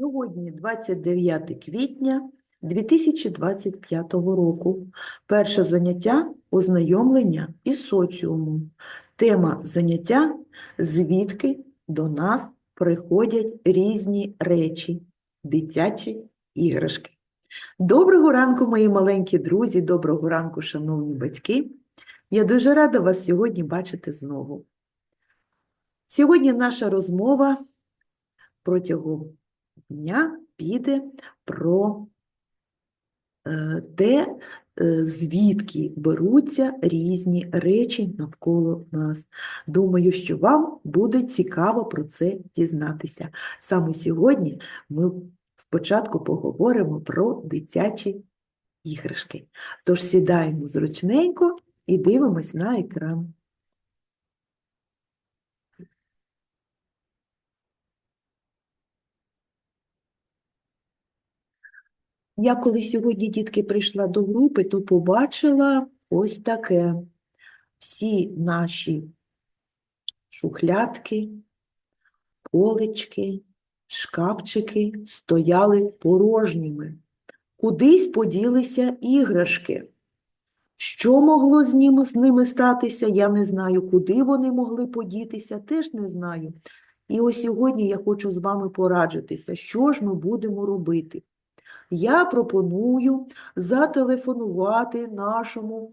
Сьогодні 29 квітня 2025 року. Перше заняття ознайомлення із соціумом. Тема заняття звідки до нас приходять різні речі, дитячі іграшки. Доброго ранку, мої маленькі друзі, доброго ранку, шановні батьки. Я дуже рада вас сьогодні бачити знову. Сьогодні наша розмова протягом дня піде про е, те, е, звідки беруться різні речі навколо нас. Думаю, що вам буде цікаво про це дізнатися. Саме сьогодні ми спочатку поговоримо про дитячі іграшки. Тож сідаємо зручненько і дивимось на екран. Я коли сьогодні, дітки, прийшла до групи, то побачила ось таке. Всі наші шухлядки, полички, шкафчики стояли порожніми. Кудись поділися іграшки. Що могло з ними, з ними статися, я не знаю. Куди вони могли подітися, теж не знаю. І ось сьогодні я хочу з вами порадитися, що ж ми будемо робити. Я пропоную зателефонувати нашому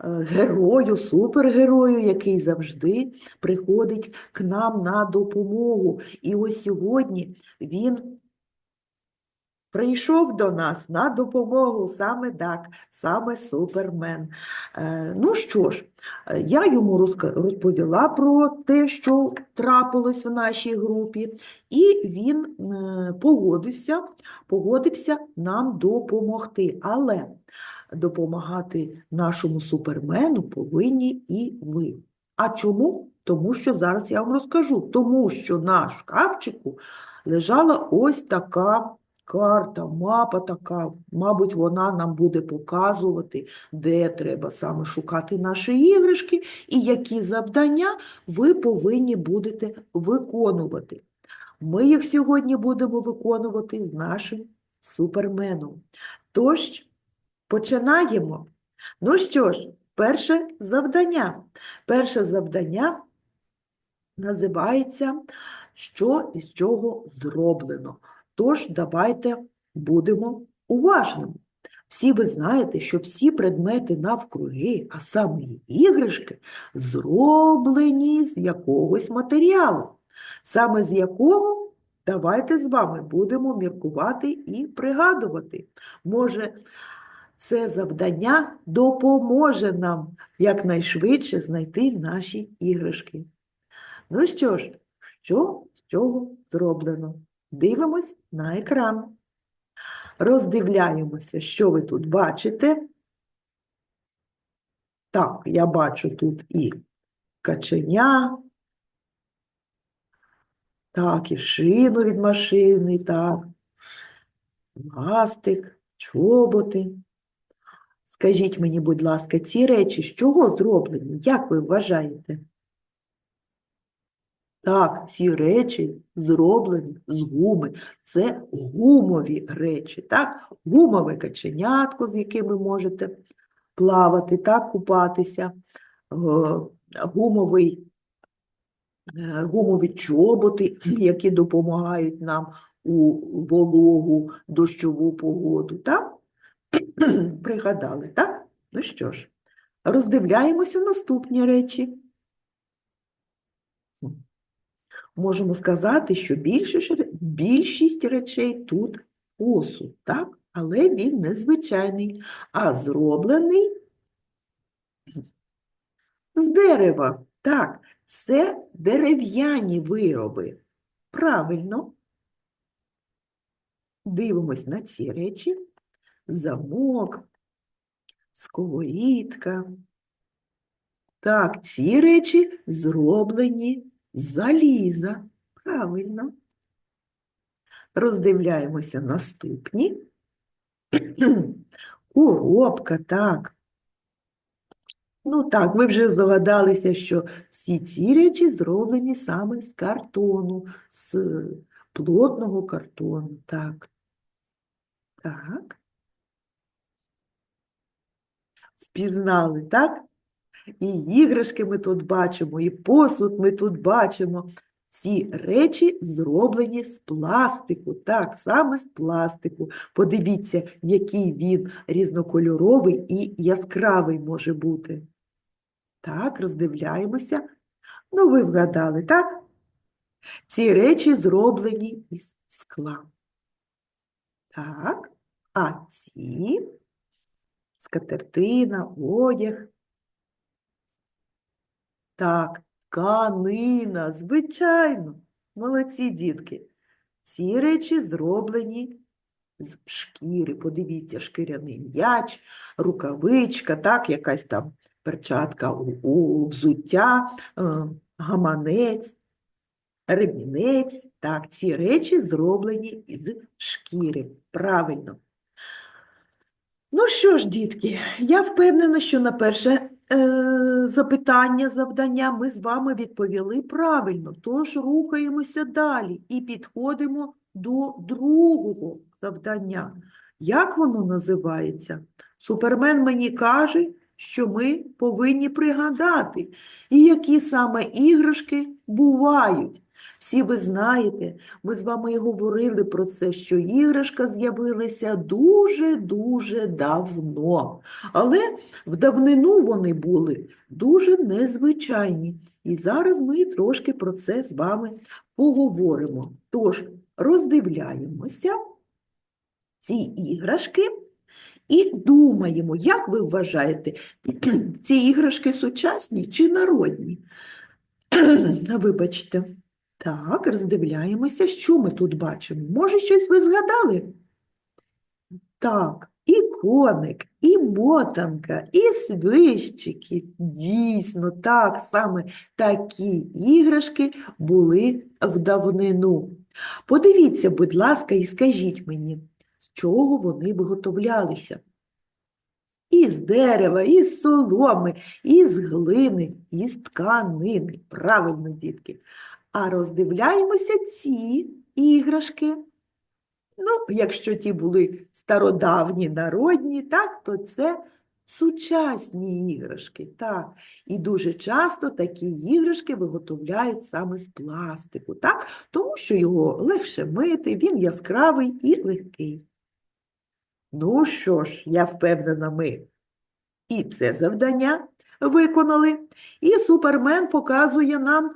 е, герою, супергерою, який завжди приходить к нам на допомогу. І ось сьогодні він прийшов до нас на допомогу саме так, саме супермен. Е, Ну що ж, я йому розповіла про те, що трапилось в нашій групі, і він е, погодився, погодився нам допомогти. Але допомагати нашому супермену повинні і ви. А чому? Тому що зараз я вам розкажу. Тому що на шкафчику лежала ось така карта, мапа така. Мабуть, вона нам буде показувати, де треба саме шукати наші іграшки і які завдання ви повинні будете виконувати. Ми їх сьогодні будемо виконувати з нашим суперменом. Тож, починаємо. Ну що ж, перше завдання. Перше завдання називається Що із чого зроблено. Тож, давайте будемо уважними. Всі ви знаєте, що всі предмети навкруги, а саме іграшки, зроблені з якогось матеріалу. Саме з якого давайте з вами будемо міркувати і пригадувати. Може, це завдання допоможе нам якнайшвидше знайти наші іграшки. Ну що ж, що з чого зроблено? Дивимось на екран. Роздивляємося, що ви тут бачите. Так, я бачу тут і каченя, так, і шину від машини, так, ластик, чоботи. Скажіть мені, будь ласка, ці речі з чого зроблені? Як ви вважаєте? Так, ці речі зроблені з гуми. Це гумові речі, так? Гумове каченятко, з яким ви можете плавати, так, купатися, е, гумовий, е, гумові чоботи, які допомагають нам у вологу дощову погоду, так? Пригадали, так? Ну що ж, роздивляємося наступні речі. Можемо сказати, що більше, більшість речей тут посуд, так? Але він незвичайний, а зроблений з дерева. Так, це дерев'яні вироби. Правильно. Дивимось на ці речі. Замок, сковорідка. Так, ці речі зроблені заліза. Правильно. Роздивляємося наступні. Коробка, так. Ну так, ви вже здогадалися, що всі ці речі зроблені саме з картону, з плотного картону. Так. Так. Впізнали, так? І іграшки ми тут бачимо, і посуд ми тут бачимо. Ці речі зроблені з пластику, так, саме з пластику. Подивіться, який він різнокольоровий і яскравий може бути. Так, роздивляємося. Ну, ви вгадали, так? Ці речі зроблені із скла. Так, а ці скатертина, одяг. Так, тканина, звичайно. Молодці, дітки. Ці речі зроблені з шкіри. Подивіться, шкіряний м'яч, рукавичка, так, якась там перчатка у, у взуття, е, гаманець, ремінець. Так, ці речі зроблені з шкіри. Правильно. Ну що ж, дітки, я впевнена, що на перше запитання, завдання ми з вами відповіли правильно. Тож рухаємося далі і підходимо до другого завдання. Як воно називається? Супермен мені каже, що ми повинні пригадати, і які саме іграшки бувають. Всі ви знаєте, ми з вами і говорили про це, що іграшка з'явилася дуже-дуже давно. Але в давнину вони були дуже незвичайні. І зараз ми трошки про це з вами поговоримо. Тож, роздивляємося ці іграшки і думаємо, як ви вважаєте, ці іграшки сучасні чи народні? Вибачте. Так, роздивляємося, що ми тут бачимо. Може, щось ви згадали? Так, і коник, і мотанка, і свищики. Дійсно, так, саме такі іграшки були в давнину. Подивіться, будь ласка, і скажіть мені, з чого вони виготовлялися? Із дерева, із соломи, із глини, із тканини. Правильно, дітки. А роздивляємося ці іграшки. Ну, якщо ті були стародавні, народні, так, то це сучасні іграшки. Так. І дуже часто такі іграшки виготовляють саме з пластику, так? тому що його легше мити, він яскравий і легкий. Ну що ж, я впевнена, ми і це завдання виконали. І супермен показує нам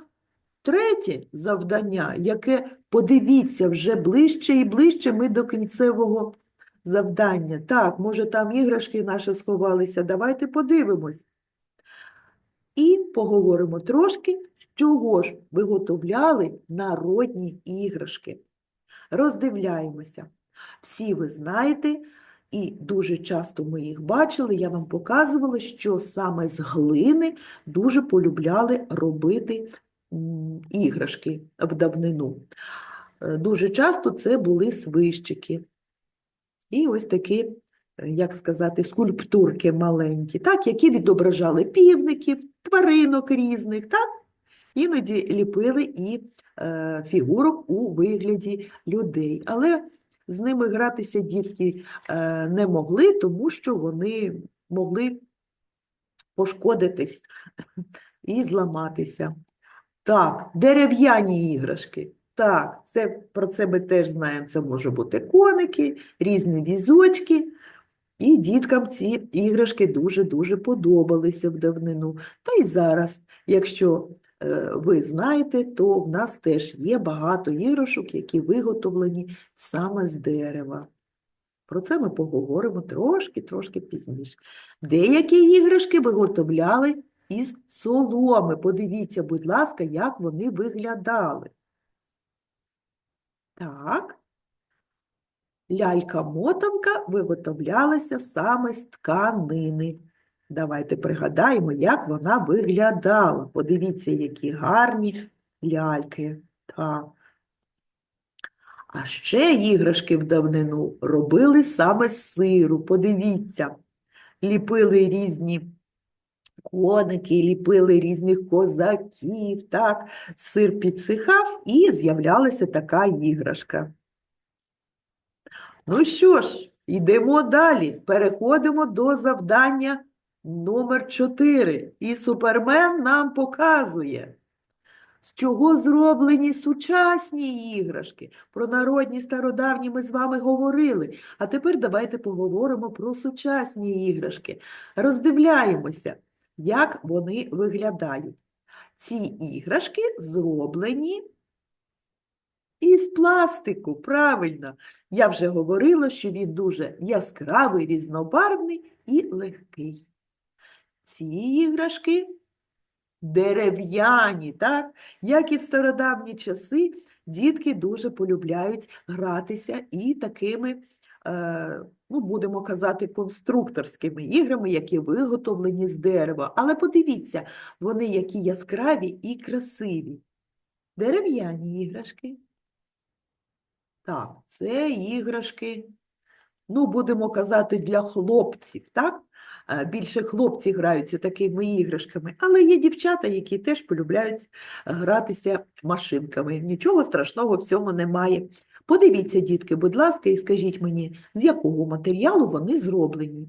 Третє завдання, яке, подивіться, вже ближче і ближче ми до кінцевого завдання. Так, може, там іграшки наші сховалися, давайте подивимось. І поговоримо трошки, чого ж виготовляли народні іграшки. Роздивляємося. Всі ви знаєте, і дуже часто ми їх бачили, я вам показувала, що саме з глини дуже полюбляли робити іграшки в давнину. Е, Дуже часто це були свищики. І ось такі, е, як сказати, скульптурки маленькі, так, які відображали півників, тваринок різних, так? Іноді ліпили і е, фігурок у вигляді людей. Але з ними гратися дітки е, не могли, тому що вони могли пошкодитись і зламатися. Так, дерев'яні іграшки. Так, це, про це ми теж знаємо. Це може бути коники, різні візочки. І діткам ці іграшки дуже-дуже подобалися в давнину. Та й зараз, якщо е, ви знаєте, то в нас теж є багато іграшок, які виготовлені саме з дерева. Про це ми поговоримо трошки-трошки пізніше. Деякі іграшки виготовляли із соломи. Подивіться, будь ласка, як вони виглядали. Так. Лялька-мотанка виготовлялася саме з тканини. Давайте пригадаємо, як вона виглядала. Подивіться, які гарні ляльки. Так. А ще іграшки в давнину робили саме з сиру. Подивіться, ліпили різні Коники ліпили різних козаків, так, сир підсихав і з'являлася така іграшка. Ну що ж, йдемо далі. Переходимо до завдання номер 4. І супермен нам показує, з чого зроблені сучасні іграшки. Про народні стародавні ми з вами говорили. А тепер давайте поговоримо про сучасні іграшки. Роздивляємося, як вони виглядають. Ці іграшки зроблені із пластику, правильно. Я вже говорила, що він дуже яскравий, різнобарвний і легкий. Ці іграшки дерев'яні, так? Як і в стародавні часи, дітки дуже полюбляють гратися і такими, е, ну, будемо казати, конструкторськими іграми, які виготовлені з дерева. Але подивіться, вони які яскраві і красиві. Дерев'яні іграшки. Так, це іграшки, ну, будемо казати, для хлопців, так? Е, Більше хлопці граються такими іграшками, але є дівчата, які теж полюбляють гратися машинками. Нічого страшного в цьому немає. Подивіться, дітки, будь ласка, і скажіть мені, з якого матеріалу вони зроблені?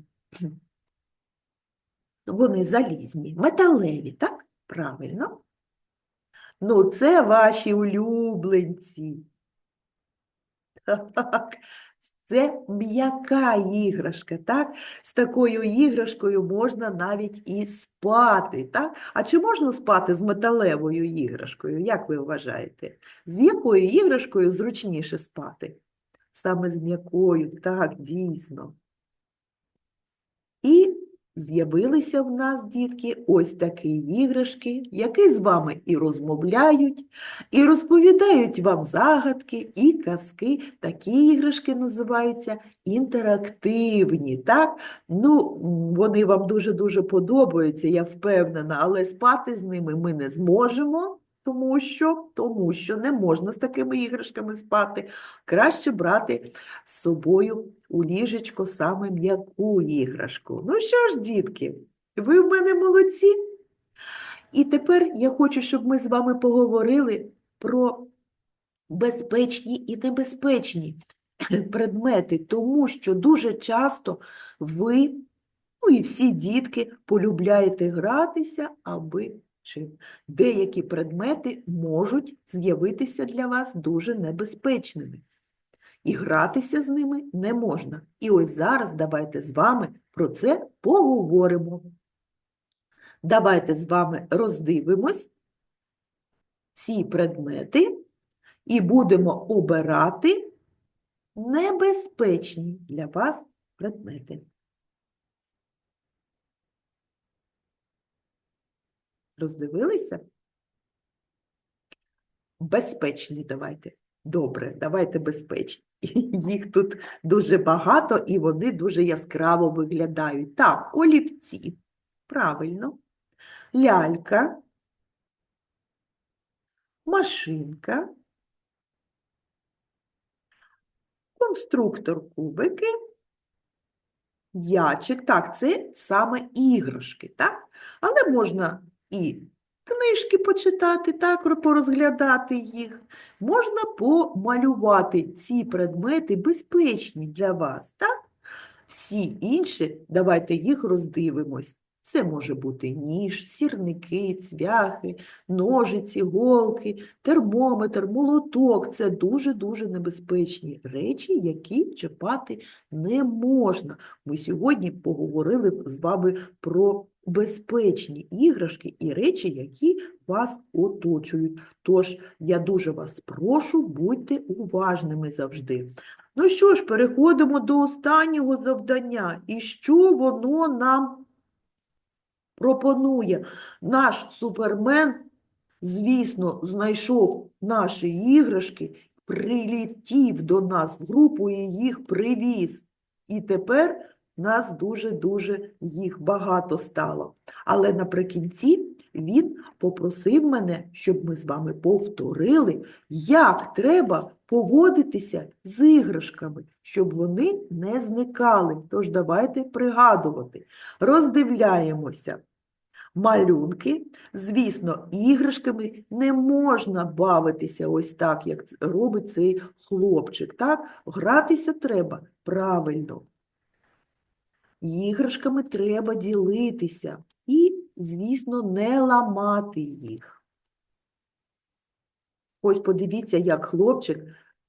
Вони залізні, металеві, так? Правильно. Ну, це ваші улюбленці. Так, це м'яка іграшка, так? З такою іграшкою можна навіть і спати, так? А чи можна спати з металевою іграшкою? Як ви вважаєте? З якою іграшкою зручніше спати? Саме з м'якою, так, дійсно. І з'явилися в нас, дітки, ось такі іграшки, які з вами і розмовляють, і розповідають вам загадки і казки. Такі іграшки називаються інтерактивні, так? Ну, вони вам дуже-дуже подобаються, я впевнена, але спати з ними ми не зможемо, тому що, тому що не можна з такими іграшками спати. Краще брати з собою у ліжечко саме м'яку іграшку. Ну що ж, дітки, ви в мене молодці. І тепер я хочу, щоб ми з вами поговорили про безпечні і небезпечні предмети, тому що дуже часто ви, ну і всі дітки, полюбляєте гратися, аби чим. Деякі предмети можуть з'явитися для вас дуже небезпечними. І гратися з ними не можна. І ось зараз давайте з вами про це поговоримо. Давайте з вами роздивимось ці предмети і будемо обирати небезпечні для вас предмети. Роздивилися? Безпечні давайте. Добре, давайте безпечні. Їх тут дуже багато і вони дуже яскраво виглядають. Так, олівці. Правильно. Лялька. Машинка. Конструктор кубики. Ячик. Так, це саме іграшки, так? Але можна і книжки почитати, так, порозглядати їх. Можна помалювати ці предмети безпечні для вас, так? Всі інші, давайте їх роздивимось. Це може бути ніж, сірники, цвяхи, ножиці, голки, термометр, молоток. Це дуже-дуже небезпечні речі, які чіпати не можна. Ми сьогодні поговорили з вами про безпечні іграшки і речі, які вас оточують. Тож я дуже вас прошу, будьте уважними завжди. Ну що ж, переходимо до останнього завдання. І що воно нам пропонує? Наш супермен, звісно, знайшов наші іграшки, прилетів до нас в групу і їх привіз. І тепер нас дуже-дуже їх багато стало. Але наприкінці він попросив мене, щоб ми з вами повторили, як треба поводитися з іграшками, щоб вони не зникали. Тож давайте пригадувати. Роздивляємося. малюнки. Звісно, іграшками не можна бавитися ось так, як робить цей хлопчик. Так? Гратися треба правильно. Іграшками треба ділитися і, звісно, не ламати їх. Ось подивіться, як хлопчик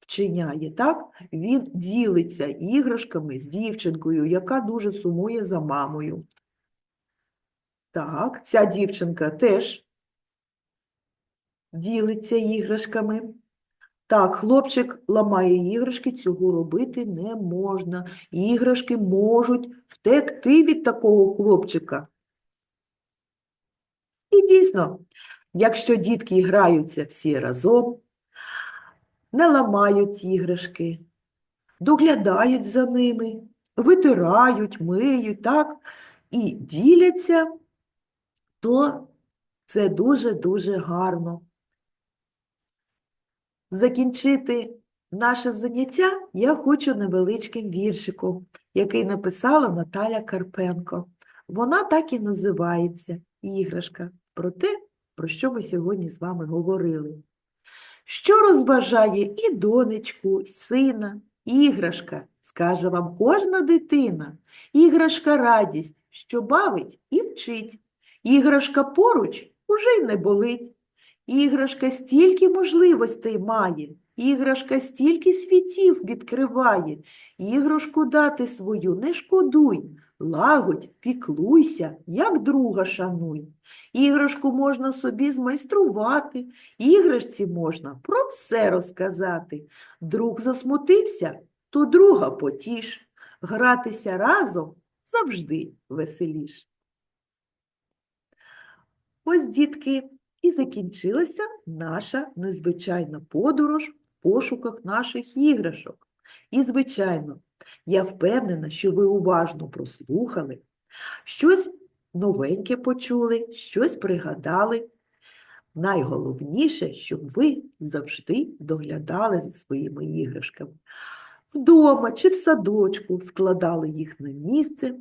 вчиняє, так? Він ділиться іграшками з дівчинкою, яка дуже сумує за мамою. Так, ця дівчинка теж ділиться іграшками. Так, хлопчик ламає іграшки, цього робити не можна. Іграшки можуть втекти від такого хлопчика. І дійсно, якщо дітки граються всі разом, не ламають іграшки, доглядають за ними, витирають, миють, так, і діляться, то це дуже-дуже гарно. Закінчити наше заняття я хочу невеличким віршиком, який написала Наталя Карпенко. Вона так і називається іграшка про те, про що ми сьогодні з вами говорили. Що розважає і донечку, і сина, іграшка, скаже вам кожна дитина. Іграшка радість, що бавить і вчить. Іграшка поруч уже й не болить. Іграшка стільки можливостей має, іграшка стільки світів відкриває. Іграшку дати свою не шкодуй, лагодь, піклуйся, як друга шануй. Іграшку можна собі змайструвати, іграшці можна про все розказати. Друг засмутився, то друга потіш. Гратися разом завжди веселіш. Ось, дітки, і закінчилася наша незвичайна подорож в пошуках наших іграшок. І, звичайно, я впевнена, що ви уважно прослухали, щось новеньке почули, щось пригадали. Найголовніше, щоб ви завжди доглядали за своїми іграшками. Вдома чи в садочку складали їх на місце,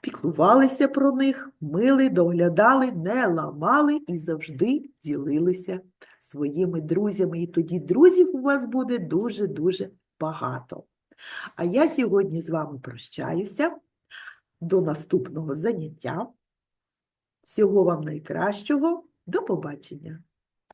піклувалися про них, мили, доглядали, не ламали і завжди ділилися своїми друзями. І тоді друзів у вас буде дуже-дуже багато. А я сьогодні з вами прощаюся. До наступного заняття. Всього вам найкращого. До побачення!